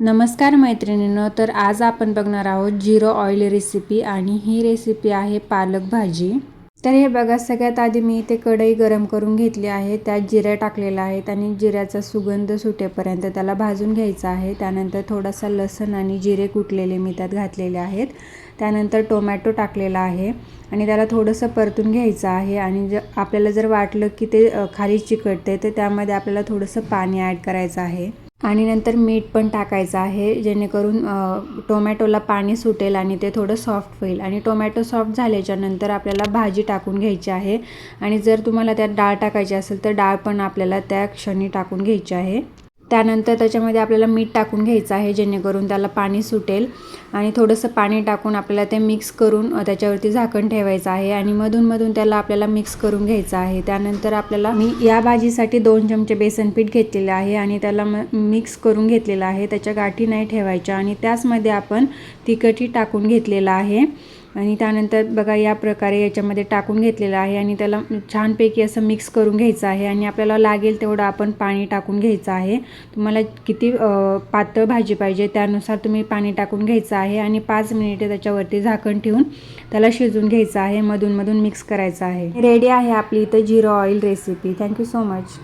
नमस्कार मैत्रिणींनो तर आज आपण बघणार आहोत जिरो ऑइल रेसिपी आणि ही रेसिपी आहे पालक भाजी. तर हे बघा सगळ्यात आधी मी इथे कढई गरम करून घेतली आहे त्यात जिऱ्या टाकलेला आहेत आणि जिऱ्याचा सुगंध सुटेपर्यंत त्याला भाजून घ्यायचा आहे. त्यानंतर थोडासा लसण आणि जिरे कुटलेले मी त्यात घातलेले आहेत. त्यानंतर टोमॅटो टाकलेला आहे आणि त्याला थोडंसं परतून घ्यायचं आहे आणि ज आपल्याला जर वाटलं की ते खाली चिकटते तर त्यामध्ये आपल्याला थोडंसं पाणी ॲड करायचं आहे. आणि नंतर मीठ पण टाकायचं आहे जेणेकरून टोमॅटोला पाणी सुटेल आणि ते थोडं सॉफ्ट होईल. आणि टोमॅटो सॉफ्ट झाल्याच्यानंतर आपल्याला भाजी टाकून घ्यायची आहे. आणि जर तुम्हाला त्यात डाळ टाकायची असेल तर डाळ पण आपल्याला त्या क्षणी टाकून घ्यायची आहे. त्यानंतर त्याच्यामध्ये आपल्याला मीठ टाकून घ्यायचं आहे जेणेकरून त्याला पाणी सुटेल. आणि थोडंसं पाणी टाकून आपल्याला ते मिक्स करून त्याच्यावरती झाकण ठेवायचं आहे आणि मधून मधून त्याला आपल्याला मिक्स करून घ्यायचं आहे. त्यानंतर आपल्याला मी या भाजीसाठी दोन चमचे बेसन पीठ घेतलेले आहे आणि त्याला म मिक्स करून घेतलेलं आहे. त्याच्या गाठी नाही ठेवायच्या आणि त्याचमध्ये आपण तिखटही टाकून घेतलेलं आहे. आणि त्यानंतर बघा या प्रकारे याच्यामध्ये टाकून घेतलेलं आहे आणि त्याला छानपैकी असं मिक्स करून घ्यायचं आहे आणि आपल्याला लागेल तेवढं आपण पाणी टाकून घ्यायचं आहे. तुम्हाला किती पातळ भाजी पाहिजे त्यानुसार तुम्ही पाणी टाकून घ्यायचं आहे आणि पाच मिनिटे त्याच्यावरती झाकण ठेवून त्याला शिजून घ्यायचं आहे. मधून मधून मिक्स करायचं आहे. रेडी आहे आपली इथं zero oil recipe thank you so much